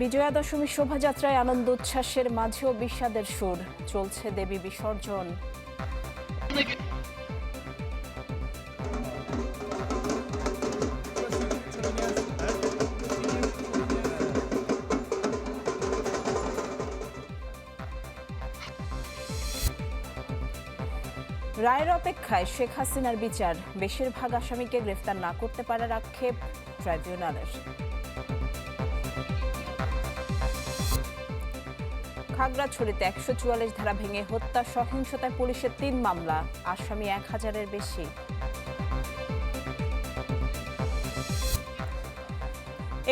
বিজয়া দশমী শোভাযাত্রায় আনন্দ উচ্ছ্বাসের মাঝেও বিষাদের সুর। চলছে দেবী বিসর্জন। রায়ের অপেক্ষায় শেখ হাসিনার বিচার। বেশিরভাগ আসামিকে গ্রেফতার না করতে পারার আক্ষেপ ট্রাইব্যুনালের। খাগড়াছড়িতে একশো চুয়াল্লিশ ধারা ভেঙে হত্যা, সহিংসতায় পুলিশের তিন মামলা, আসামি এক হাজারের বেশি।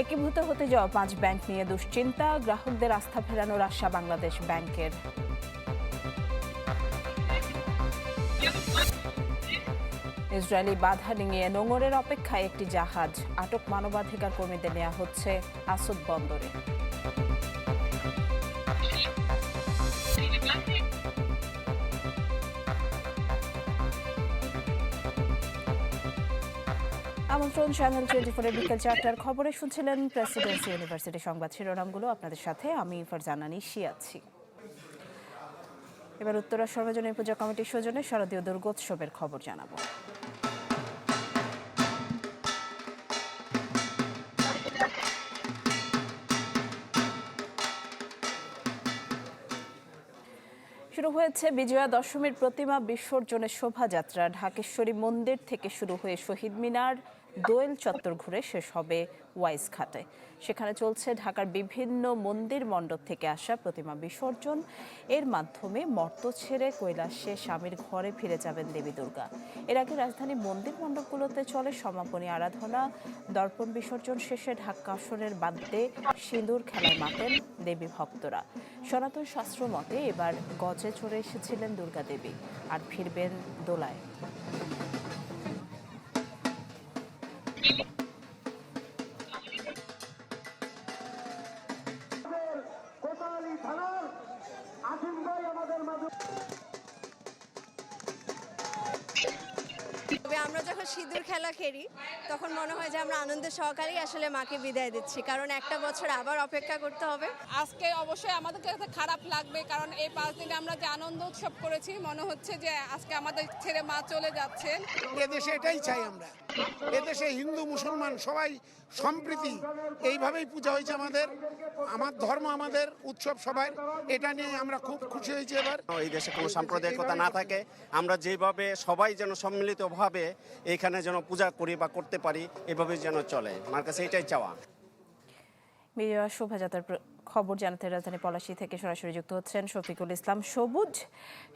একীভূত হতে যাওয়া পাঁচ ব্যাংক নিয়ে দুশ্চিন্তা, গ্রাহকদের আস্থা ফেরানোর আশা বাংলাদেশ ব্যাংকের। ইসরায়েলি বাধা ডিঙিয়ে নোঙরের অপেক্ষায় একটি জাহাজ আটক মানবাধিকার কর্মীদের নেওয়া হচ্ছে আসুদ বন্দরে। আমন্ত্রণ, চ্যানেল টোয়েন্টি ফোরের বিকেল চারটার খবরে শুনছিলেন প্রেসিডেন্সি ইউনিভার্সিটি সংবাদ শিরোনামগুলো। আপনাদের সাথে আমি ফারজানা নিশি আছি। এবার উত্তরা সর্বজনীন পূজা কমিটির সৌজন্যে শারদীয় দুর্গোৎসবের খবর জানাব। হয়েছে বিজয়া দশমীর প্রতিমা বিসর্জনের শোভাযাত্রা। ঢাকেশ্বরী মন্দির থেকে শুরু হয়ে শহীদ মিনার দোয়েল চত্বর ঘুরে শেষ হবে ওয়াইজ ঘাটে সেখানে চলছে ঢাকার বিভিন্ন মন্দির মণ্ডপ থেকে আসা প্রতিমা বিসর্জন। এর মাধ্যমে মর্ত ছেড়ে কৈলাসে স্বামীর ঘরে ফিরে যাবেন দেবী দুর্গা। এর আগে রাজধানী মন্দির মণ্ডপগুলোতে চলে সমাপনী আরাধনা। দর্পণ বিসর্জন শেষে ঢাকা আসনের বাদ্যে সিঁদুর খেলায় মাতেন দেবী ভক্তরা। সনাতন শাস্ত্র মতে এবার গজে চড়ে এসেছিলেন দুর্গা দেবী। আর ফিরবেন দোলায়। really খেলা খেলি তখন মনে হয় যে আমরা আনন্দ সহকারেই আসলে মাকে বিদায় দিচ্ছি। কারণ একটা বছর আবার অপেক্ষা করতে হবে। আজকে অবশ্যই আমাদের কাছে খারাপ লাগবে কারণ এই পাঁচ দিনে আমরা যে আনন্দ উৎসব করেছি মনে হচ্ছে যে আজকে আমাদের ছেড়ে মা চলে যাচ্ছেন। এদেশে এটাই চাই আমরা। এদেশে হিন্দু মুসলমান সবাই সম্প্রীতি। এইভাবেই পূজা হয়েছে আমাদের। আমার ধর্ম আমাদের উৎসব সবার। এটা নিয়ে আমরা খুব খুশি হয়েছি এবার। এই দেশে কোনো সাম্প্রদায়িকতা না থাকে। আমরা যেভাবে সবাই যেন সম্মিলিতভাবে এখানে যেন পূজা করি বা করতে পারি এভাবে যেন চলে। আমার কাছে এটাই চাওয়া। বিজয়া শোভাযাত্রার খবর জানাতে রাজধানী পলাশী থেকে সরাসরি যুক্ত হচ্ছেন শফিকুল ইসলাম। সবুজ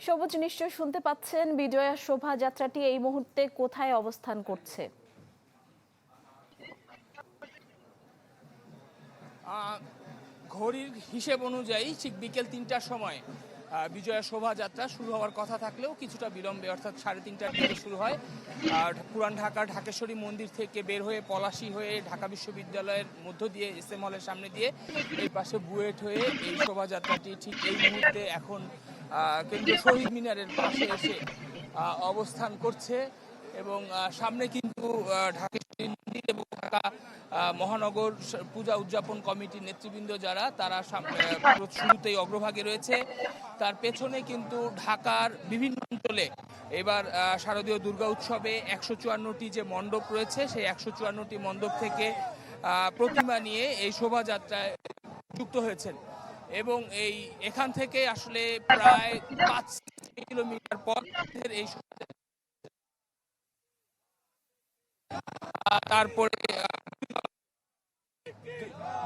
সবুজ নিশ্চয় শুনতে পাচ্ছেন। বিজয়া শোভাযাত্রাটি এই মুহূর্তে কোথায় অবস্থান করছে? ঘড়ির হিসেব অনুযায়ী ঠিক বিকেল তিনটার সময় বিজয়া শোভাযাত্রা শুরু হওয়ার কথা থাকলেও কিছুটা বিলম্বে, অর্থাৎ সাড়ে তিনটার দিকে শুরু হয়। আর পুরান ঢাকার ঢাকেশ্বরী মন্দির থেকে বের হয়ে পলাশী হয়ে ঢাকা বিশ্ববিদ্যালয়ের মধ্য দিয়ে এস এম হলের সামনে দিয়ে এই পাশে বুয়েট হয়ে এই শোভাযাত্রাটি ঠিক এই মুহূর্তে এখন কেন্দ্রীয় শহীদ মিনারের পাশে এসে অবস্থান করছে। এবং সামনে কিন্তু মন্দির এবং ঢাকা মহানগর পূজা উদযাপন কমিটির নেতৃবৃন্দ যারা, তারা শুরুতেই অগ্রভাগে রয়েছে। তার পেছনে কিন্তু ঢাকার বিভিন্ন অঞ্চলে এবার শারদীয় দুর্গা উৎসবে একশো চুয়ান্নটি যে মণ্ডপ রয়েছে, সেই একশো চুয়ান্নটি মণ্ডপ থেকে প্রতিমা নিয়ে এই শোভাযাত্রায় যুক্ত হয়েছেন। এবং এই, এখান থেকে আসলে প্রায় পাঁচ কিলোমিটার পর এই তারপরে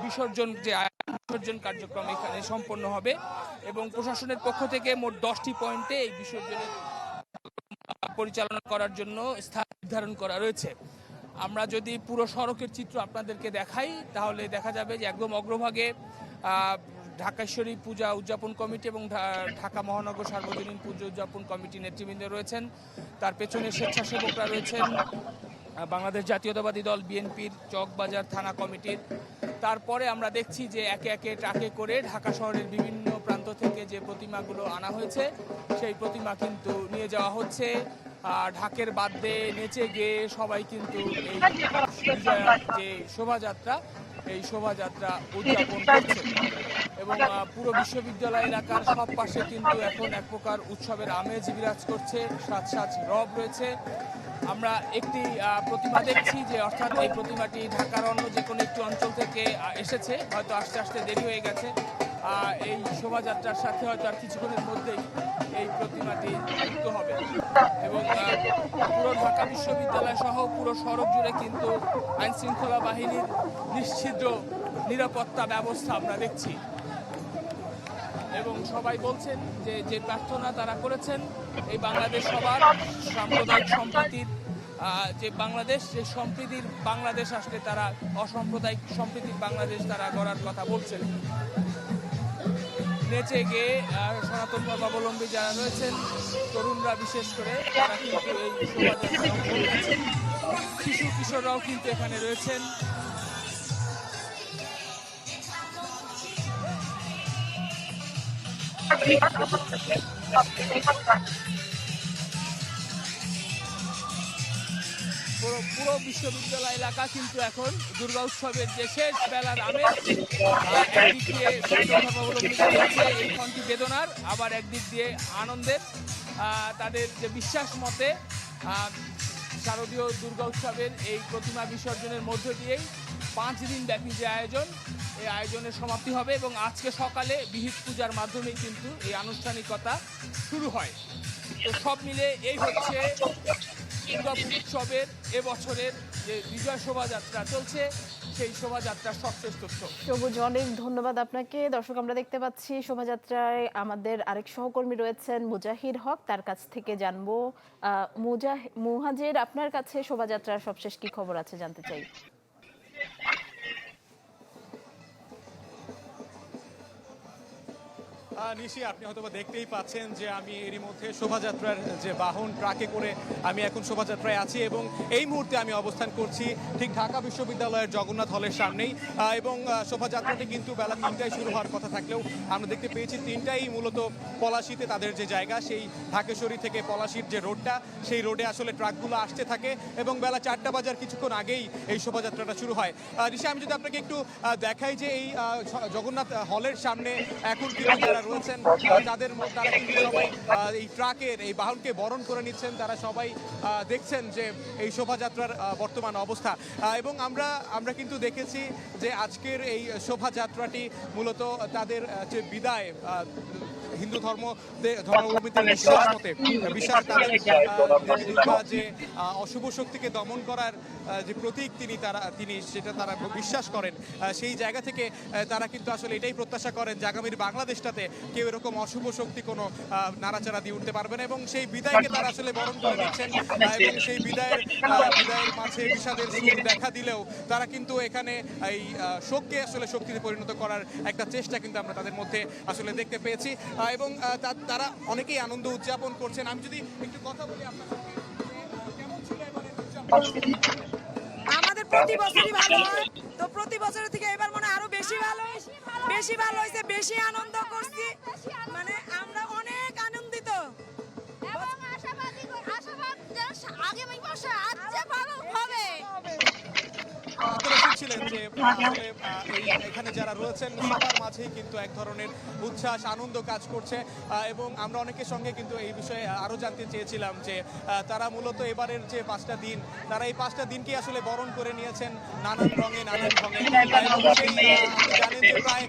বিসর্জন যে বিসর্জন কার্যক্রম এখানে সম্পন্ন হবে এবং প্রশাসনের পক্ষ থেকে মোট দশটি পয়েন্টে এই বিসর্জনের পরিচালনা করার জন্য স্থান নির্ধারণ করা রয়েছে। আমরা যদি পুরো সড়কের চিত্র আপনাদেরকে দেখাই, তাহলে দেখা যাবে যে একদম অগ্রভাগে ঢাকেশ্বরী পূজা উদযাপন কমিটি এবং ঢাকা মহানগর সার্বজনীন পুজো উদযাপন কমিটি নেতৃবৃন্দ রয়েছেন। তার পেছনে স্বেচ্ছাসেবকরা রয়েছেন। বাংলাদেশ জাতীয়তাবাদী দল বিএনপির চকবাজার থানা কমিটির। তারপরে আমরা দেখছি যে একে একে ট্রাকে করে ঢাকা শহরের বিভিন্ন প্রান্ত থেকে যে প্রতিমাগুলো আনা হয়েছে, সেই প্রতিমা কিন্তু নিয়ে যাওয়া হচ্ছে। ঢাকের বাদ্যে নেচে গিয়ে সবাই কিন্তু এই যে শোভাযাত্রা, এই শোভাযাত্রা উদযাপন করছে। এবং পুরো বিশ্ববিদ্যালয় এলাকার সব পাশে কিন্তু এখন এক প্রকার উৎসবের আমেজ বিরাজ করছে। সাজ সাজ রব রয়েছে। আমরা একটি প্রতিমা দেখছি যে অর্থাৎ এই প্রতিমাটি ঢাকার অন্য যে কোনো একটি অঞ্চল থেকে এসেছে। হয়তো আস্তে আস্তে দেরি হয়ে গেছে। এই শোভাযাত্রার সাথে হয়তো আর কিছুক্ষণের মধ্যেই এই প্রতিমাটি যুক্ত হবে। এবং পুরো ঢাকা বিশ্ববিদ্যালয় সহ পুরো সড়ক জুড়ে কিন্তু আইনশৃঙ্খলা বাহিনীর নিশ্চিদ্র নিরাপত্তা ব্যবস্থা আমরা দেখছি। এবং সবাই বলছেন যে যে প্রার্থনা তারা করেছেন এই বাংলাদেশ সবার সাম্প্রদায়িক সম্প্রীতির যে বাংলাদেশ যে সম্প্রীতির বাংলাদেশ আসলে তারা অসাম্প্রদায়িক সম্প্রীতির বাংলাদেশ তারা গড়ার কথা বলছেন। নেচে গিয়ে আহ, সনাতন ধর্মাবলম্বী যারা রয়েছেন তরুণরা বিশেষ করে তারা কিন্তু এই শিশু কিশোররাও কিন্তু এখানে রয়েছেন। পুরো পুরো বিশ্ববিদ্যালয় এলাকা কিন্তু এখন দুর্গা উৎসবের যে শেষ বেলার আমেজ এই ক্ষণটি বেদনার, আবার একদিক দিয়ে আনন্দের তাদের যে বিশ্বাস মতে শারদীয় দুর্গা উৎসবের এই প্রতিমা বিসর্জনের মধ্য দিয়েই পাঁচ দিন ব্যাপী যে আয়োজন এই আয়োজনের সমাপ্তি হবে এবং আজকে সকালে বিহিত পূজার মাধ্যমেই কিন্তু এই আনুষ্ঠানিকতা শুরু হয়। তো সব মিলে এই হচ্ছে দুর্গাপুর উৎসবের এবছরের যে বিজয় শোভাযাত্রা চলছে, সেই শোভাযাত্রার সবশেষ তথ্য। সবুজ অনেক ধন্যবাদ আপনাকে। দর্শক, আমরা দেখতে পাচ্ছি শোভাযাত্রায় আমাদের আরেক সহকর্মী রয়েছেন মুজাহির হক। তার কাছ থেকে জানব মুজাহ, মুহাজির আপনার কাছে শোভাযাত্রার সবশেষ কি খবর আছে জানতে চাই। নিশি, আপনি হয়তো দেখতেই পাচ্ছেন যে আমি এরই মধ্যে শোভাযাত্রার যে বাহন, ট্রাকে করে আমি এখন শোভাযাত্রায় আছি এবং এই মুহূর্তে আমি অবস্থান করছি ঠিক ঢাকা বিশ্ববিদ্যালয়ের জগন্নাথ হলের সামনেই। এবং শোভাযাত্রাটি কিন্তু বেলা তিনটায় শুরু হওয়ার কথা থাকলেও আমরা দেখতে পেয়েছি তিনটাই মূলত পলাশিতে তাদের যে জায়গা, সেই ঢাকেশ্বরী থেকে পলাশির যে রোডটা, সেই রোডে আসলে ট্রাকগুলো আসতে থাকে এবং বেলা চারটা বাজার কিছুক্ষণ আগেই এই শোভাযাত্রাটা শুরু হয়। ঋষি আমি যদি আপনাকে একটু দেখাই যে এই জগন্নাথ হলের সামনে এখন কিন্তু রয়েছেন তাদের তারা কিন্তু সবাই এই ট্রাকের, এই বাহনকে বরণ করে নিচ্ছেন। তারা সবাই দেখছেন যে এই শোভাযাত্রার বর্তমান অবস্থা। এবং আমরা আমরা কিন্তু দেখেছি যে আজকের এই শোভাযাত্রাটি মূলত তাদের যে বিদায় হিন্দু ধর্ম ধর্মাবলম্বীদের বিশ্বাস মতে বিশ্বাস তাদের যে অশুভ শক্তিকে দমন করার যে প্রতীক তিনি তারা তিনি সেটা তারা বিশ্বাস করেন সেই জায়গা থেকে তারা কিন্তু আসলে এটাই প্রত্যাশা করেন যে আগামীর বাংলাদেশটাতে কেউ এরকম অশুভ শক্তি কোনো নাড়াচাড়া দিয়ে উঠতে পারবে না এবং সেই বিদায়কে তারা আসলে বরণ করে নিচ্ছেন এবং সেই বিদায়ের বিদায়ের মাঝে বিষাদের সুর দেখা দিলেও তারা কিন্তু এখানে এই শোককে আসলে শক্তিতে পরিণত করার একটা চেষ্টা কিন্তু আমরা তাদের মধ্যে আসলে দেখতে পেয়েছি। এবং তারা অনেকেই আনন্দ উদযাপন করছেন। আমি যদি একটু কথা বলি আপনার কেমন ছিল আমাদের প্রতি বছরই ভালো হয়। তো প্রতি বছরের থেকে এবার মনে আরও বেশি ভালো বেশি ভালো হয়েছে বেশি আনন্দ করছি। মানে আমরা অনেক আনন্দিত। এবং আশাবাদী আশাবাদ আগামী বছর আজ ভালো হবে। আপনারা যে আসলে আহ, এই এখানে যারা রয়েছেন সবার মাঝেই কিন্তু এক ধরনের উচ্ছ্বাস আনন্দ কাজ করছে। এবং আমরা অনেকের সঙ্গে কিন্তু এই বিষয়ে আরও জানতে চেয়েছিলাম যে তারা মূলত এবারের যে পাঁচটা দিন তারা এই পাঁচটা দিনকে আসলে বরণ করে নিয়েছেন নানান রঙে নানান জানেন যে প্রায়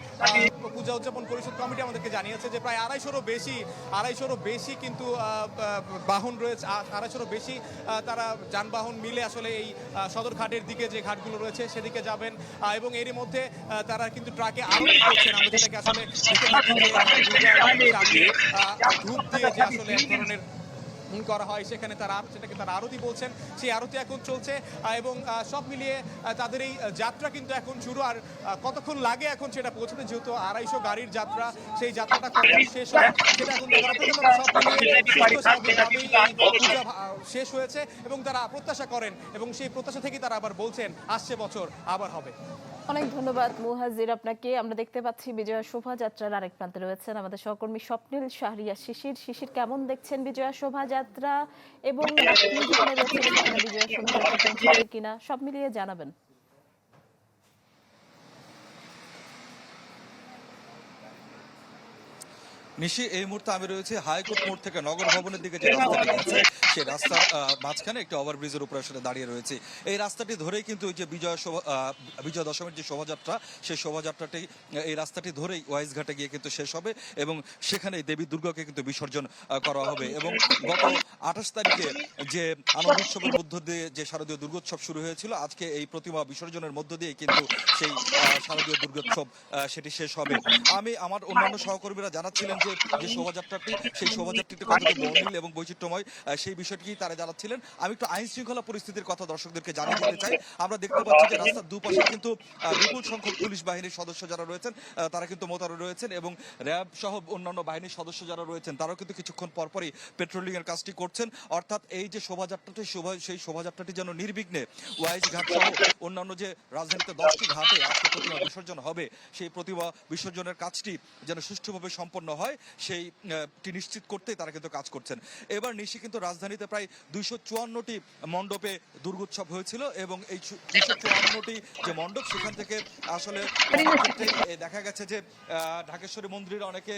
পূজা উদযাপন পরিষদ কমিটি আমাদেরকে জানিয়েছে যে প্রায় আড়াইশোরও বেশি আড়াইশোরও বেশি কিন্তু বাহন রয়েছে। আড়াইশোরও বেশি তারা যানবাহন মিলে আসলে এই সদর ঘাটের দিকে যে ঘাটগুলো রয়েছে সেদিকে যাবেন। এবং এরই মধ্যে তারা কিন্তু ট্রাকে আরতি করছেন। আমরা যেটাকে আসলে ধূপ দিয়ে যে আসলে এক ধরনের করা হয়, সেখানে তারা সেটাকে তারা আরতি বলছেন। সেই আরতি এখন চলছে এবং সব মিলিয়ে তাদের এই যাত্রা কিন্তু এখন শুরু। আর কতক্ষণ লাগে এখন সেটা পৌঁছতে? যেহেতু আড়াইশো গাড়ির যাত্রা, সেই যাত্রাটা কখন শেষ হয় সেটা এখন শেষ হয়েছে, এবং তারা প্রত্যাশা করেন, এবং সেই প্রত্যাশা থেকে তারা আবার বলছেন, আসছে বছর, আবার হবে। অনেক ধন্যবাদ মুহাজির আপনাকে। আমরা দেখতে পাচ্ছি বিজয়া শোভাযাত্রার আরেক প্রান্তে রয়েছেন আমাদের সহকর্মী স্বপ্নিল শাহরিয়া শিশির। শিশির, কেমন দেখছেন বিজয়া শোভাযাত্রা? এবং বিজয়া শোভাযাত্রা কিনা? সব মিলিয়ে জানাবেন। নিশি, এই মুহূর্তে আমি রয়েছে হাইকোর্ট মোড় থেকে নগর ভবনের দিকে যে রাস্তাটি গেছে সেই রাস্তার মাঝখানে একটি ওভারব্রিজের উপরে আসলে দাঁড়িয়ে রয়েছে। এই রাস্তাটি ধরেই কিন্তু ওই যে বিজয় শোভা- বিজয় দশমীর যে শোভাযাত্রা, সেই শোভাযাত্রাটি এই রাস্তাটি ধরেই ওয়াইজ ঘাটে গিয়ে কিন্তু শেষ হবে এবং সেখানে দেবী দুর্গাকে কিন্তু বিসর্জন করা হবে এবং গত আঠাশ তারিখে যে আনন্দ উৎসবের মধ্য দিয়ে যে শারদীয় দুর্গোৎসব শুরু হয়েছিল, আজকে এই প্রতিমা বিসর্জনের মধ্য দিয়ে কিন্তু সেই শারদীয় দুর্গোৎসব সেটি শেষ হবে। আমি, আমার অন্যান্য সহকর্মীরা জানাচ্ছিলেন যে যে শোভাযাত্রাটি সেই শোভাযাত্রাটি কতটা বর্ণিল এবং বৈচিত্র্যময় সেই বিষয়টি তারা জানাচ্ছিলেন। আমি একটু আইন শৃঙ্খলা পরিস্থিতির কথা দর্শকদেরকে জানিয়ে দিতে চাই। আমরা দেখতে পাচ্ছি যে রাস্তার দুপাশে কিন্তু বিপুল সংখ্যক পুলিশ বাহিনীর সদস্য যারা রয়েছেন তারা কিন্তু মোতায়েন রয়েছেন এবং র্যাব সহ অন্যান্য বাহিনীর সদস্য যারা রয়েছেন তারাও কিন্তু কিছুক্ষণ পরপরই পেট্রোলিং এর কাজটি করছেন। অর্থাৎ এই যে শোভাযাত্রাটি শোভা সেই শোভাযাত্রাটি যেন নির্বিঘ্নে ওয়াইজ ঘাট সহ অন্যান্য যে রাজধানীতে দশটি ঘাটে আজকে প্রতিমা বিসর্জন হবে সেই প্রতিমা বিসর্জনের কাজটি যেন সুষ্ঠুভাবে সম্পন্ন হয়। সেই আহ, টি নিশ্চিত করতেই তারা কিন্তু কাজ করছেন। এবার নিশি কিন্তু রাজধানীতে প্রায় দুইশো চুয়ান্নটি মণ্ডপে দুর্গোৎসব হয়েছিল এবং এই দুইশো চুয়ান্নটি যে মণ্ডপ সেখান থেকে আসলে দেখা গেছে যে ঢাকেশ্বরী মন্দিরের অনেকে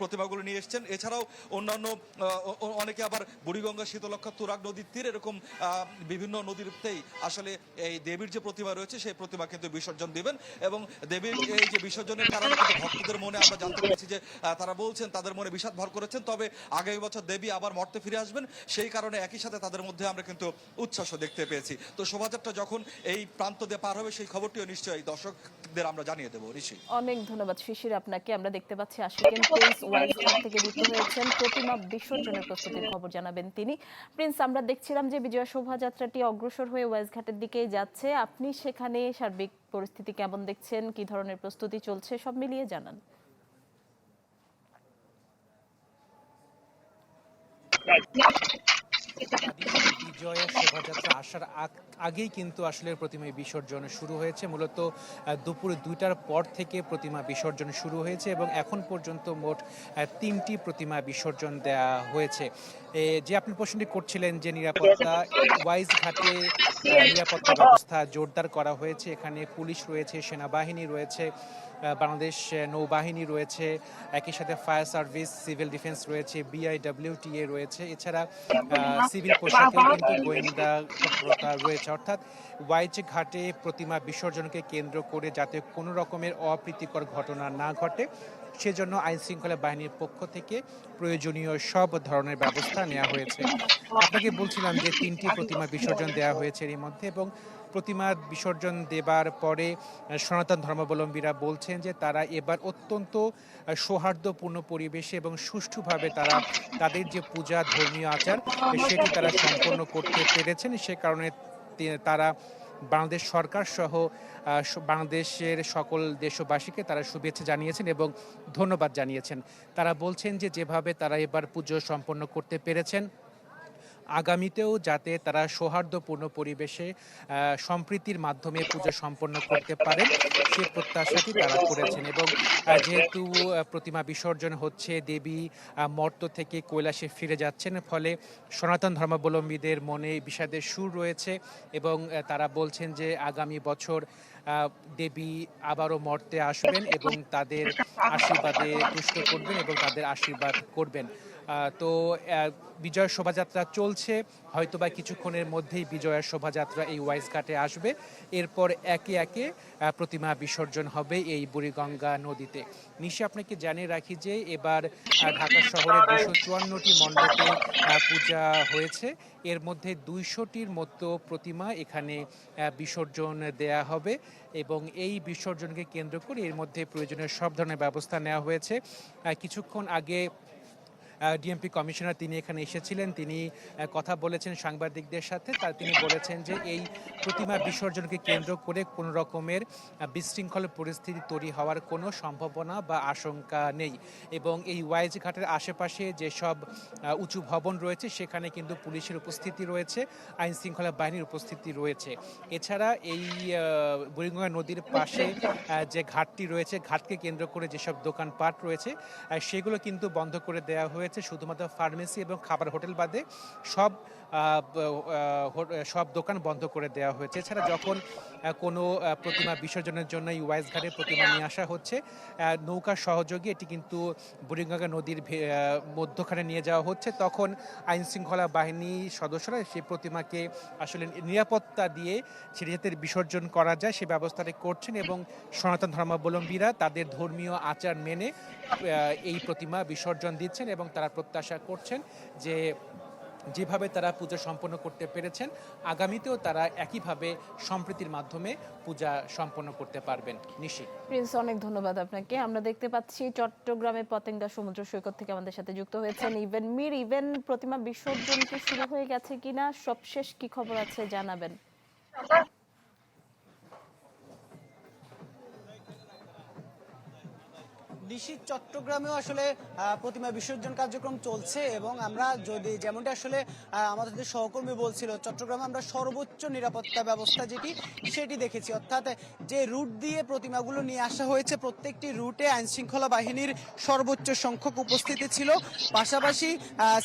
প্রতিমাগুলো নিয়ে এসেছেন। এছাড়াও অন্যান্য অনেকে আবার বুড়িগঙ্গা শীতলক্ষা তুরাগ নদীর তীর এরকম বিভিন্ন নদীরতেই আসলে এই দেবীর যে প্রতিমা রয়েছে সেই প্রতিমা কিন্তু বিসর্জন দিবেন এবং দেবীর এই যে বিসর্জনের কারণে কিন্তু ভক্তদের মনে আমরা জানতে পেরেছি যে আহ, তারা বলছেন, তাদের মনে বিষাদ ভর করেছেন। তবে আগামী বছর দেবী আবার মর্তে ফিরে আসবেন। সেই কারণে একই সাথে তাদের মধ্যে আমরা কিন্তু উচ্ছ্বাসও দেখতে পেয়েছি। তো শোভাযাত্রা যখন এই প্রান্ত দিয়ে পার হবে, সেই খবরটিও নিশ্চয়ই দর্শকদের আমরা জানিয়ে দেবো। ঋষি। অনেক ধন্যবাদ শিশির আপনাকে। আমরা দেখতে পাচ্ছি আশিকেন প্রিন্স থেকে যুক্ত হয়েছেন। প্রতিমা বিসর্জনের প্রস্তুতির খবর জানাবেন তিনি। প্রিন্স, আমরা দেখছিলাম যে বিজয় শোভাযাত্রাটি অগ্রসর হয়ে ওয়াইজ ঘাটের দিকেই যাচ্ছে। আপনি সেখানে সার্বিক পরিস্থিতি কেমন দেখছেন? কি ধরনের প্রস্তুতি চলছে? সব মিলিয়ে জানান। 对。বিজয়ের শোভাযাত্রা আসার আগ- আগেই কিন্তু আসলে প্রতিমা বিসর্জন শুরু হয়েছে। মূলত দুপুরে দুইটার পর থেকে প্রতিমা বিসর্জন শুরু হয়েছে এবং এখন পর্যন্ত মোট তিনটি প্রতিমা বিসর্জন দেওয়া হয়েছে। যে আপনি প্রশ্নটি করছিলেন যে নিরাপত্তা, ওয়াইজ ঘাটে নিরাপত্তা ব্যবস্থা জোরদার করা হয়েছে, এখানে পুলিশ রয়েছে, সেনাবাহিনী রয়েছে বাংলাদেশ নৌবাহিনী রয়েছে, একই সাথে ফায়ার সার্ভিস, সিভিল ডিফেন্স রয়েছে, বিআইডব্লিউটিএ রয়েছে। এছাড়া সিভিল কিন্তু গোয়েন্দা তৎপরতা রয়েছে। অর্থাৎ ওয়াইজ ঘাটে প্রতিমা বিসর্জনকে কেন্দ্র করে যাতে কোনো রকমের অপ্রীতিকর ঘটনা না ঘটে। সেজন্য আইন শৃঙ্খলা বাহিনীর পক্ষ থেকে প্রয়োজনীয় সব ধরনের ব্যবস্থা নেওয়া হয়েছে। আপনাকে বলছিলাম যে তিনটি প্রতিমা বিসর্জন দেওয়া হয়েছে এর মধ্যে এবং প্রতিমা বিসর্জন দেবার পরে সনাতন ধর্মাবলম্বীরা বলছেন যে তারা এবার অত্যন্ত সৌহার্দ্যপূর্ণ পরিবেশে এবং সুষ্ঠুভাবে তারা তাদের যে পূজা ধর্মীয় আচার, সেটি তারা সম্পন্ন করতে পেরেছেন। সে কারণে তারা বাংলাদেশ সরকার সহ বাংলাদেশের সকল দেশবাসীকে তারা শুভেচ্ছা জানিয়েছেন এবং ধন্যবাদ জানিয়েছেন। তারা বলছেন যে যেভাবে তারা এবার পুজো সম্পন্ন করতে পেরেছেন আগামীতেও যাতে তারা সৌহার্দ্যপূর্ণ পরিবেশে সম্প্রীতির মাধ্যমে পুজো সম্পন্ন করতে পারেন, সে প্রত্যাশাটি তারা করেছেন। এবং যেহেতু প্রতিমা বিসর্জন হচ্ছে, দেবী মর্ত থেকে কৈলাসে ফিরে যাচ্ছেন, ফলে সনাতন ধর্মাবলম্বীদের মনে বিষাদের সুর রয়েছে এবং তারা বলছেন যে আগামী বছর দেবী আবারও মর্তে আসবেন এবং তাদের আশীর্বাদে তুষ্ট করবেন এবং তাদের আশীর্বাদ করবেন। তো বিজয় শোভাযাত্রা চলছে। হয়তোবা কিছুক্ষণের মধ্যেই বিজয়ের শোভাযাত্রা এই ওয়াইজ ঘাটে আসবে। এরপর একে একে প্রতিমা বিসর্জন হবে এই বুড়িগঙ্গা নদীতে। নিশ্চয় আপনাকে জানিয়ে রাখি যে এবার ঢাকা শহরে দুশো চুয়ান্নটি মণ্ডপে পূজা হয়েছে। এর মধ্যে দুইশোটির মতো প্রতিমা এখানে বিসর্জন দেয়া হবে। এবং এই বিসর্জনকে কেন্দ্র করে এর মধ্যে প্রয়োজনীয় সব ধরনের ব্যবস্থা নেওয়া হয়েছে। কিছুক্ষণ আগে ডিএমপি কমিশনার তিনি এখানে এসেছিলেন। তিনি কথা বলেছেন সাংবাদিকদের সাথে। তার তিনি বলেছেন যে এই প্রতিমা বিসর্জনকে কেন্দ্র করে কোনো রকমের বিশৃঙ্খল পরিস্থিতি তৈরি হওয়ার কোনো সম্ভাবনা বা আশঙ্কা নেই। এবং এই ওয়াইজ ঘাটের আশেপাশে যেসব উঁচু ভবন রয়েছে, সেখানে কিন্তু পুলিশের উপস্থিতি রয়েছে আইন শৃঙ্খলা বাহিনীর উপস্থিতি রয়েছে। এছাড়া এই বুড়িগঙ্গা নদীর পাশে যে ঘাটটি রয়েছে, ঘাটকে কেন্দ্র করে যেসব দোকানপাট রয়েছে সেগুলো কিন্তু বন্ধ করে দেওয়া হয়েছে। শুধুমাত্র ফার্মেসি এবং খাবার হোটেল বাদে সব সব দোকান বন্ধ করে দেওয়া হয়েছে। এছাড়া যখন কোনো প্রতিমা বিসর্জনের জন্য এই ওয়াইজ ঘাটে প্রতিমা নিয়ে আসা হচ্ছে নৌকার সহযোগী এটি কিন্তু বুড়িগঙ্গা নদীর মধ্যখানে নিয়ে যাওয়া হচ্ছে। তখন আইন শৃঙ্খলা বাহিনী সদস্যরা সেই প্রতিমাকে আসলে নিরাপত্তা দিয়ে সেটি যাতে বিসর্জন করা যায়, সে ব্যবস্থাটি করছেন এবং সনাতন ধর্মাবলম্বীরা তাদের ধর্মীয় আচার মেনে এই প্রতিমা বিসর্জন দিচ্ছেন এবং তারা প্রত্যাশা করছেন যে যেভাবে তারা পূজা সম্পন্ন করতে পেরেছেন, আগামীতেও তারা একইভাবে সম্প্রীতির মাধ্যমে পূজা সম্পন্ন করতে পারবেন। নিশি। প্রিন্স, অনেক ধন্যবাদ আপনাকে। আমরা দেখতে পাচ্ছি চট্টগ্রামে পতেঙ্গা সমুদ্র সৈকত থেকে আমাদের সাথে যুক্ত হয়েছেন ইভেন মির। ইভেন প্রতিমা বিসর্জন কি শুরু হয়ে গেছে কিনা? সবশেষ কি খবর আছে জানাবেন। নিশীত চট্টগ্রামেও আসলে প্রতিমা বিসর্জন কার্যক্রম চলছে এবং আমরা যদি যেমনটা আসলে আমাদের সহকর্মী বলছিল, চট্টগ্রামে আমরা সর্বোচ্চ নিরাপত্তা ব্যবস্থা যেটি, সেটি দেখেছি। অর্থাৎ যে রুট দিয়ে প্রতিমাগুলো নিয়ে আসা হয়েছে, প্রত্যেকটি রুটে আইন শৃঙ্খলা বাহিনীর সর্বোচ্চ সংখ্যক উপস্থিতি ছিল। পাশাপাশি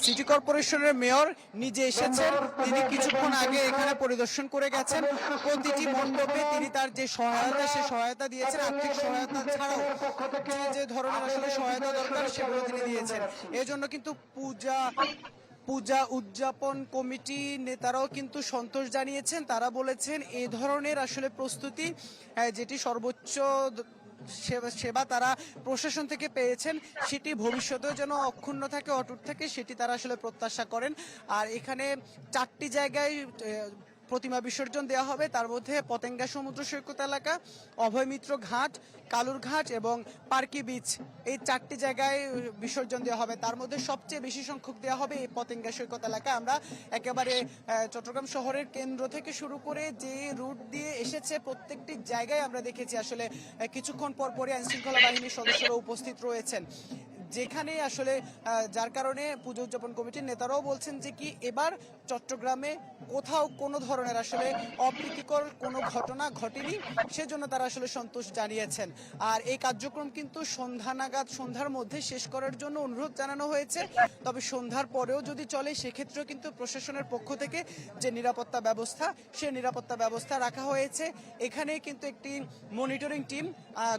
সিটি কর্পোরেশনের মেয়র নিজে এসেছেন। তিনি কিছুক্ষণ আগে এখানে পরিদর্শন করে গেছেন। প্রতিটি মণ্ডপে তিনি তার যে সহায়তা, সে সহায়তা দিয়েছেন, আর্থিক সহায়তা ছাড়াও। যে ধরনের আসলে সহায়তা দরকার সেগুলো তিনি দিয়েছেন। এজন্য কিন্তু পূজা পূজা উদযাপন কমিটি নেতারাও কিন্তু সন্তোষ জানিয়েছেন। তারা বলেছেন এ ধরনের আসলে প্রস্তুতি যেটি সর্বোচ্চ সেবা- তারা প্রশাসন থেকে পেয়েছেন সেটি ভবিষ্যতেও যেন অক্ষুণ্ণ থাকে অটুট থাকে সেটি তারা আসলে প্রত্যাশা করেন। আর এখানে চারটি জায়গায় প্রতিমা বিসর্জন দেওয়া হবে। তার মধ্যে পতেঙ্গা সমুদ্র সৈকত এলাকা অভয়মিত্র ঘাট, কালুর ঘাট এবং পার্কি বিচ এই চারটি জায়গায় বিসর্জন দেওয়া হবে। তার মধ্যে সবচেয়ে বেশি সংখ্যক দেওয়া হবে এই পতেঙ্গা সৈকত এলাকা। আমরা একেবারে চট্টগ্রাম শহরের কেন্দ্র থেকে শুরু করে যে রুট দিয়ে এসেছে প্রত্যেকটি জায়গায় আমরা দেখেছি। আসলে কিছুক্ষণ পর পরে আইন শৃঙ্খলা বাহিনীর সদস্যরা উপস্থিত রয়েছেন। যেখানে আসলে যার কারণে পুজো উদযাপন কমিটির নেতারাও বলছেন যে কি এবার চট্টগ্রামে কোথাও কোনো ধরনের আসলে অপ্রীতিকর কোনো ঘটনা ঘটেনি, সেজন্য তারা আসলে সন্তোষ জানিয়েছেন। আর এই কার্যক্রম কিন্তু সন্ধ্যা নাগাদ, সন্ধ্যার মধ্যে শেষ করার জন্য অনুরোধ জানানো হয়েছে। তবে সন্ধ্যার পরেও যদি চলে, সেক্ষেত্রেও কিন্তু প্রশাসনের পক্ষ থেকে যে নিরাপত্তা ব্যবস্থা, সে নিরাপত্তা ব্যবস্থা রাখা হয়েছে। এখানে কিন্তু একটি মনিটরিং টিম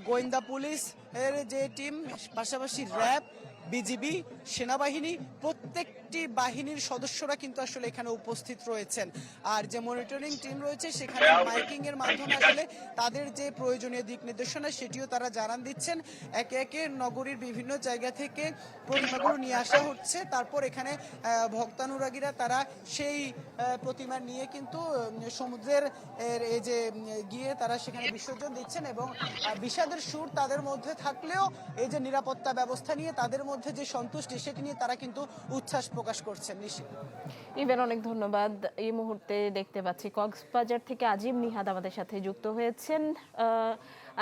গোয়েন্দা পুলিশ এর যে টিম পাশাপাশি র্যাব বিজিবি, সেনাবাহিনী, প্রত্যেকটি বাহিনীর সদস্যরা কিন্তু আসলে এখানে উপস্থিত রয়েছেন। আর যে মনিটরিং টিম রয়েছে, সেখানে মাইকিং এর মাধ্যমে আসলে তাদের যে প্রয়োজনীয় দিক নির্দেশনা, সেটিও তারা জানান দিচ্ছেন। একে একে নগরীর বিভিন্ন জায়গা থেকে প্রতিমাগুলো নিয়ে আসা হচ্ছে। তারপর এখানে ভক্তানুরাগীরা তারা সেই প্রতিমা নিয়ে কিন্তু সমুদ্রের এই যে গিয়ে তারা সেখানে বিসর্জন দিচ্ছেন এবং বিষাদের সুর তাদের মধ্যে থাকলেও এই যে নিরাপত্তা ব্যবস্থা নিয়ে তাদের মধ্যে যে সন্তুষ্টি সেটি নিয়ে তারা কিন্তু উচ্ছ্বাস প্রকাশ করছেন নিশি। ইভেন অনেক ধন্যবাদ। এই মুহূর্তে দেখতে পাচ্ছি কক্সবাজার থেকে আজিম নিহাদ আমাদের সাথে যুক্ত হয়েছেন। আহ,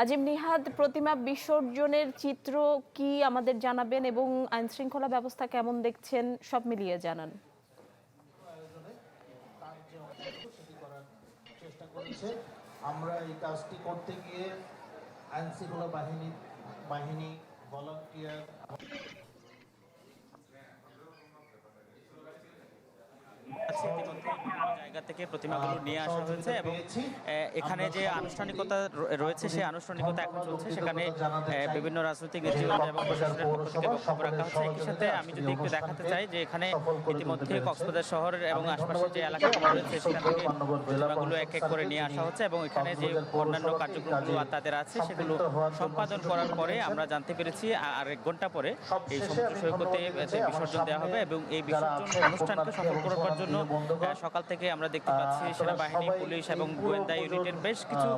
আজিম নিহাদ প্রতিমা বিসর্জনের চিত্র কি আমাদের জানাবেন এবং আইন শৃঙ্খলা ব্যবস্থা কেমন দেখছেন? সব মিলিয়ে জানান। চেষ্টা করেছে আমরা এই কাজটি করতে গিয়ে আইন শৃঙ্খলা বাহিনী বাহিনী ভলান্টিয়ার জায়গা থেকে প্রতিমাগুলো নিয়ে আসা হয়েছে এবং এখানে যে আনুষ্ঠানিকতা রয়েছে সেই আনুষ্ঠানিকতা এখন চলছে। সেখানে বিভিন্ন রাজনৈতিক নেতৃবৃন্দ এবং প্রশাসনের পক্ষ থেকে বক্তব্য রাখা হচ্ছে একই সাথে আমি যদি একটু দেখাতে চাই যে এখানে ইতিমধ্যে কক্সবাজার শহর এবং আশপাশের যে এলাকাগুলো রয়েছে সেখান থেকে প্রতিমাগুলো এক এক করে নিয়ে আসা হচ্ছে এবং এখানে যে অন্যান্য কার্যক্রমগুলো তাদের আছে সেগুলো সম্পাদন করার পরে আমরা জানতে পেরেছি আর এক ঘণ্টা পরে এই সমুদ্র সৈকতে বিসর্জন দেওয়া হবে এবং এই বিসর্জন অনুষ্ঠানকে সফল করার জন্য সকাল থেকে আমরা দেখতে পাচ্ছি সেনাবাহিনী পুলিশ এবং গোয়েন্দা ইউনিটের বেশ কিছু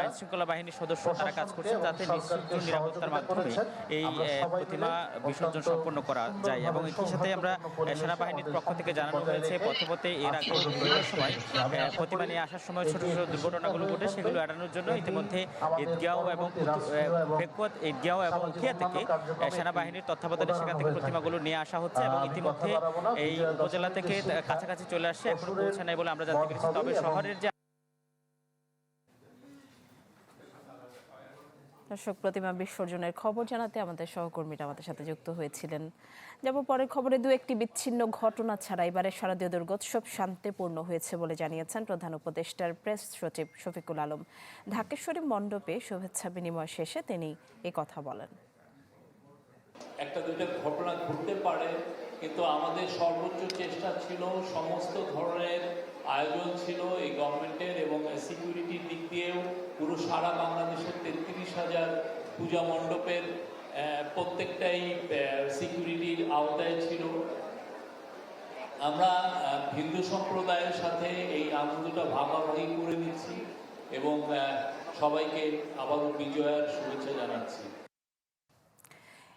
আইন শৃঙ্খলা বাহিনীর সদস্য তারা কাজ করছেন যাতে নিশ্চিত নিরাপত্তার মাধ্যমে এই প্রতিমা বিসর্জন সম্পন্ন করা যায় এবং একই সাথে আমরা সেনাবাহিনীর পক্ষ থেকে জানানো হয়েছে পথপথে এর আগে সময় প্রতিমা নিয়ে আসার সময় ছোট ছোট দুর্ঘটনাগুলো ঘটে সেগুলো এড়ানোর জন্য ইতিমধ্যে ঈদগাঁও এবং ফেকুয়াত ঈদগাঁও এবং উখিয়া থেকে সেনাবাহিনীর তত্ত্বাবধানে সেখান থেকে প্রতিমাগুলো নিয়ে আসা হচ্ছে এবং ইতিমধ্যে এই উপজেলা থেকে কাছাকাছি চলে আসছে এখনও পৌঁছে নাই বলে আমরা জানতে পেরেছি। তবে শহরের যে দর্শক প্রতিমা বিসর্জনের খবর জানাতে আমাদের সহকর্মীরা আমাদের সাথে যুক্ত হয়েছিলেন। যাব পরের খবরে দু একটি বিচ্ছিন্ন ঘটনা ছাড়া এবারে শারদীয় দুর্গোৎসব শান্তিপূর্ণ হয়েছে বলে জানিয়েছেন প্রধান উপদেষ্টার প্রেস সচিব শফিকুল আলম। ঢাকেশ্বরী মণ্ডপে শুভেচ্ছা বিনিময় শেষে তিনি কথা বলেন। একটা দুইটা ঘটনা ঘটতে পারে, কিন্তু আমাদের সর্বোচ্চ চেষ্টা ছিল সমস্ত ধরনের আয়োজন ছিল এই গভর্নমেন্টের এবং সিকিউরিটির দিক দিয়েও। পুরো সারা বাংলাদেশের তেত্রিশ হাজার পূজা মণ্ডপের প্রত্যেকটাই সিকিউরিটির আওতায় ছিল। আমরা হিন্দু সম্প্রদায়ের সাথে এই আনন্দটা ভাগাভাগি করে নিচ্ছি এবং সবাইকে আবারও বিজয়ার শুভেচ্ছা জানাচ্ছি।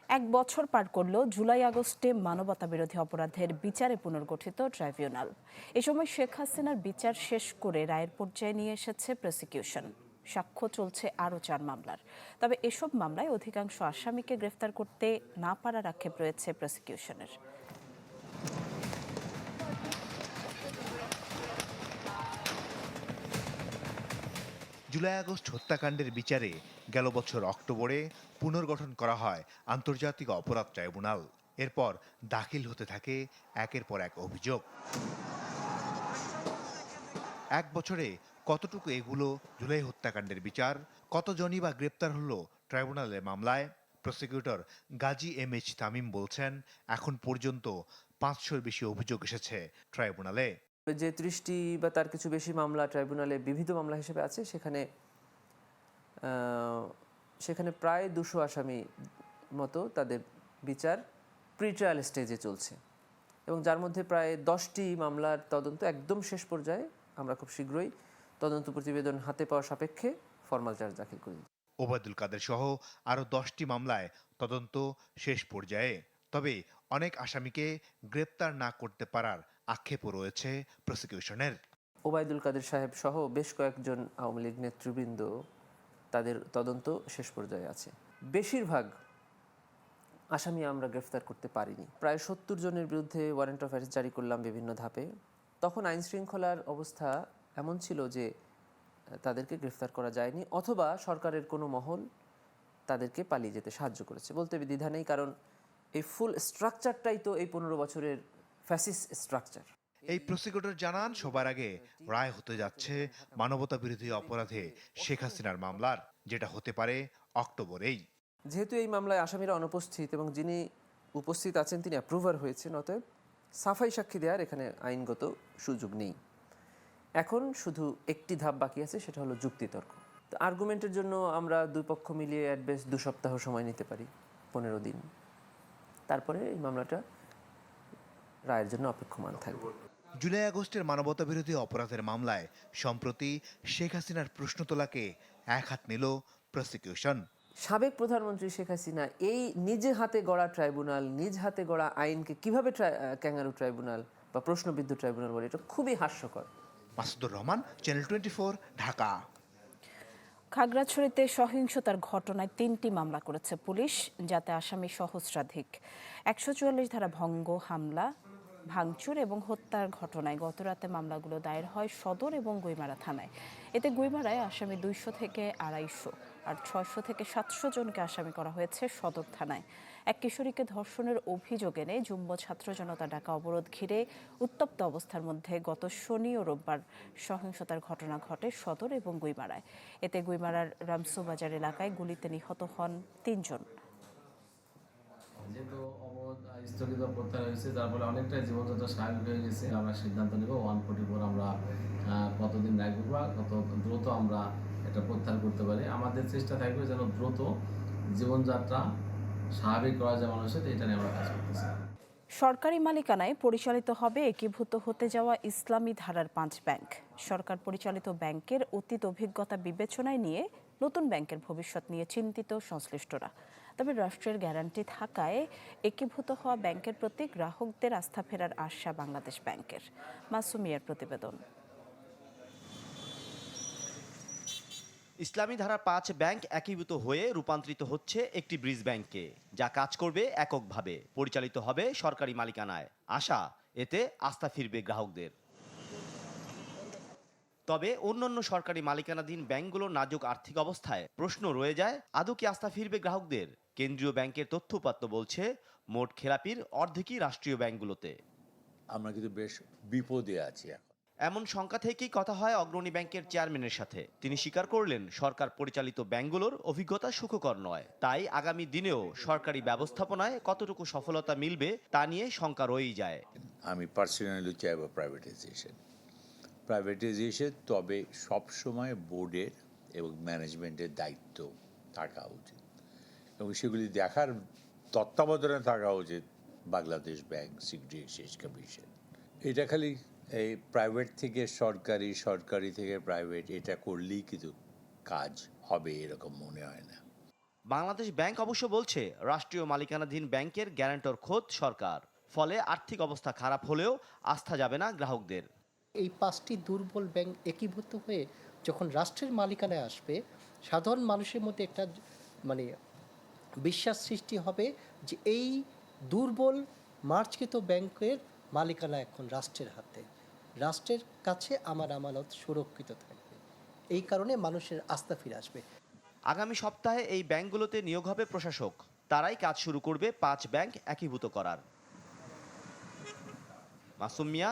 এক বছর পার করল জুলাই আগস্টে মানবতা বিরোধী অপরাধের বিচারে পুনর্গঠিত ট্রাইব্যুনাল। এ সময় শেখ হাসিনার বিচার শেষ করে রায়ের পর্যায়ে নিয়ে এসেছে প্রসিকিউশন সাক্ষ্য চলছে আরও চার মামলার। তবে এসব মামলায় অধিকাংশ আসামিকে গ্রেফতার করতে না পারার আক্ষেপ রয়েছে প্রসিকিউশনের জুলাই আগস্ট হত্যাকাণ্ডের বিচারে গেল বছর অক্টোবরে পুনর্গঠন করা হয় আন্তর্জাতিক অপরাধ ট্রাইব্যুনাল। এরপর দাখিল হতে থাকে একের পর এক অভিযোগ। এক বছরে কতটুকু এগুলো জুলাই হত্যাকাণ্ডের বিচার, কতজনই বা গ্রেপ্তার হলো ট্রাইব্যুনালের মামলায়? Prosecutor Gazi M H Tamim বলছেন, এখন পর্যন্ত পাঁচশোর বেশি অভিযোগ এসেছে ট্রাইব্যুনালে। যে ত্রিশটি বা তার কিছু বেশি মামলা ট্রাইব্যুনালে বিবিধ মামলা হিসেবে আছে, সেখানে সেখানে প্রায় দুশো আসামি মতো তাদের বিচার প্রি ট্রায়াল স্টেজে চলছে। এবং যার মধ্যে প্রায় দশটি মামলার তদন্ত একদম শেষ পর্যায়ে আমরা খুব শীঘ্রই তদন্ত প্রতিবেদন হাতে পাওয়া সাপেক্ষে ফর্মাল চার্জ দাখিল করি ওবায়দুল কাদের সহ আরও দশটি মামলায় তদন্ত শেষ পর্যায়ে। তবে অনেক আসামিকে গ্রেপ্তার না করতে পারার আক্ষেপও রয়েছে প্রসিকিউশনের ওবায়দুল কাদের সাহেব সহ বেশ কয়েকজন আওয়ামী লীগ নেতৃবৃন্দ তাদের তদন্ত শেষ পর্যায়ে আছে। বেশিরভাগ আসামি আমরা গ্রেফতার করতে পারিনি। প্রায় সত্তর জনের বিরুদ্ধে ওয়ারেন্ট অফ অ্যারেস্ট জারি করলাম বিভিন্ন ধাপে। তখন আইন শৃঙ্খলার অবস্থা এমন ছিল যে, তাদেরকে গ্রেফতার করা যায়নি অথবা সরকারের কোনো মহল তাদেরকে পালিয়ে যেতে সাহায্য করেছে। বলতে দ্বিধা নেই কারণ এই ফুল স্ট্রাকচারটাই তো এই পনেরো বছরের ফ্যাসিস স্ট্রাকচার। এই প্রসিকিউটর জানান সবার আগে রায় হতে যাচ্ছে মানবতা বিরোধী অপরাধে শেখ হাসিনার মামলার যেটা হতে পারে অক্টোবরেই। যেহেতু এই মামলায় আসামিরা অনুপস্থিত এবং যিনি উপস্থিত আছেন তিনি অ্যাপ্রুভার হয়েছেন অতএব সাফাই সাক্ষী দেওয়ার এখানে আইনগত সুযোগ নেই। এখন শুধু একটি ধাপ বাকি আছে সেটা হলো যুক্তিতর্ক। তো আর্গুমেন্টের জন্য আমরা দুই পক্ষ মিলিয়ে অ্যাট বেস্ট দু সপ্তাহ সময় নিতে পারি পনেরো দিন। তারপরে এই মামলাটা রায়ের জন্য অপেক্ষমান থাকবে। জুলাই আগস্টের মানবতা বিরোধী অপরাধের মামলায় সম্প্রতি শেখ হাসিনার প্রশ্ন তোলাকে এক হাত নিল প্রসিকিউশন। সাবেক প্রধানমন্ত্রী শেখ হাসিনা এই নিজে হাতে গড়া ট্রাইব্যুনাল নিজ হাতে গড়া আইনকে কীভাবে ক্যাঙ্গারু ট্রাইব্যুনাল বা প্রশ্নবিদ্ধ ট্রাইব্যুনাল বলে এটা খুবই হাস্যকর। Masudur Rahman channel twenty Dhaka. খাগড়াছড়িতে সহিংসতার ঘটনায় তিনটি মামলা করেছে পুলিশ যাতে আসামি সহস্রাধিক। একশো চুয়াল্লিশ ধারা ভঙ্গ হামলা ভাঙচুর এবং হত্যার ঘটনায় গতরাতে মামলাগুলো দায়ের হয় সদর এবং গুইমারা থানায়। এতে গুইমারায় আসামি দুইশো থেকে আড়াইশো আর ছয়শো থেকে সাতশো জনকে আসামি করা হয়েছে সদর থানায়। এক কিশোরীকে ধর্ষণের অভিযোগ এনে জুম্ব ছাত্র জনতা ডাকা অবরোধ ঘিরে উত্তপ্ত অবস্থার মধ্যে গত শনি ও রোববার সহিংসতার ঘটনা ঘটে সদর এবং গুইমারায়। এতে গুইমারার রামসু বাজার এলাকায় গুলিতে নিহত হন তিনজন। যেহেতু স্থগিত হয়েছে ফলে অনেকটাই জীবনযাত্রা স্বাভাবিক হয়ে গেছে। আমরা সিদ্ধান্ত নেব ওয়ান ফোর্টি ফোর আমরা কতদিন কত দ্রুত আমরা এটা প্রত্যাহার করতে পারি। আমাদের চেষ্টা থাকবে যেন দ্রুত জীবনযাত্রা স্বাভাবিক করা যায় মানুষের, এটা নিয়ে আমরা কাজ করতেছি। সরকারি মালিকানায় পরিচালিত হবে একীভূত হতে যাওয়া ইসলামী ধারার পাঁচ ব্যাংক। সরকার পরিচালিত ব্যাংকের অতীত অভিজ্ঞতা বিবেচনায় নিয়ে নতুন ব্যাংকের ভবিষ্যৎ নিয়ে চিন্তিত সংশ্লিষ্টরা। তবে রাষ্ট্রের গ্যারান্টি থাকায় একীভূত হওয়া ব্যাংকের প্রতি গ্রাহকদের আস্থা ফেরার আশা বাংলাদেশ ব্যাংকের। মাসুমিয়ার প্রতিবেদন। ইসলামী ধারা পাঁচ ব্যাংক একীভূত হয়ে রূপান্তরিত হচ্ছে একটি ব্রিজ ব্যাংকে যা কাজ করবে এককভাবে। পরিচালিত হবে সরকারি মালিকানায়। আশা, এতে আস্থা ফিরবে গ্রাহকদের। তবে অন্যান্য সরকারি মালিকানাধীন ব্যাংকগুলোর নাজুক আর্থিক অবস্থায় প্রশ্ন রয়ে যায় আদৌ কি আস্থা ফিরবে গ্রাহকদের? কেন্দ্রীয় ব্যাংকের তথ্যপাত্র বলছে মোট খেলাপির অর্ধেকই রাষ্ট্রীয় ব্যাংকগুলোতে। আমরা কিন্তু বেশ বিপদে আছি এখন। এমন শঙ্কা থেকেই কথা হয় অগ্রণী ব্যাংকের চেয়ারম্যানের সাথে। তিনি স্বীকার করলেন সরকার পরিচালিত ব্যাংকগুলোর অভিজ্ঞতা সুখকর নয়। তাই আগামী দিনেও সরকারি ব্যবস্থাপনায় কতটুকু সফলতা মিলবে তা নিয়ে শঙ্কা রয়েই যায়। আমি পার্সোনালি চাইব প্রাইভেটাইজেশন প্রাইভেটাইজেশন তবে সবসময় বোর্ডের এবং ম্যানেজমেন্টের দায়িত্ব থাকা উচিত। এবং সেগুলি দেখার তত্ত্বাবধানে থাকা উচিত Bangladesh bank security exchange commission. এটা খালি এই প্রাইভেট থেকে সরকারি সরকারি থেকে প্রাইভেট এটা করলেই কিন্তু কাজ হবে এরকম মনে হয় না। বাংলাদেশ ব্যাংক অবশ্য বলছে, রাষ্ট্রীয় মালিকানাধীন ব্যাংকের গ্যারান্টর খোদ সরকার। ফলে আর্থিক অবস্থা খারাপ হলেও আস্থা যাবে না গ্রাহকদের। এই পাঁচটি দুর্বল ব্যাংক একীভূত হয়ে যখন রাষ্ট্রের মালিকানায় আসবে, সাধারণ মানুষের মধ্যে একটা মানে বিশ্বাস সৃষ্টি হবে যে এই দুর্বল মার্চকৃত ব্যাংকের মালিকানা এখন রাষ্ট্রের হাতে। রাষ্ট্রের কাছে আমার আমানত সুরক্ষিত থাকবে। এই কারণে মানুষের আস্থা ফিরে আসবে। আগামী সপ্তাহে এই ব্যাংকগুলোতে নিয়োগ হবে প্রশাসক। তারাই কাজ শুরু করবে পাঁচ ব্যাংক একীভূত করার। Masum Mia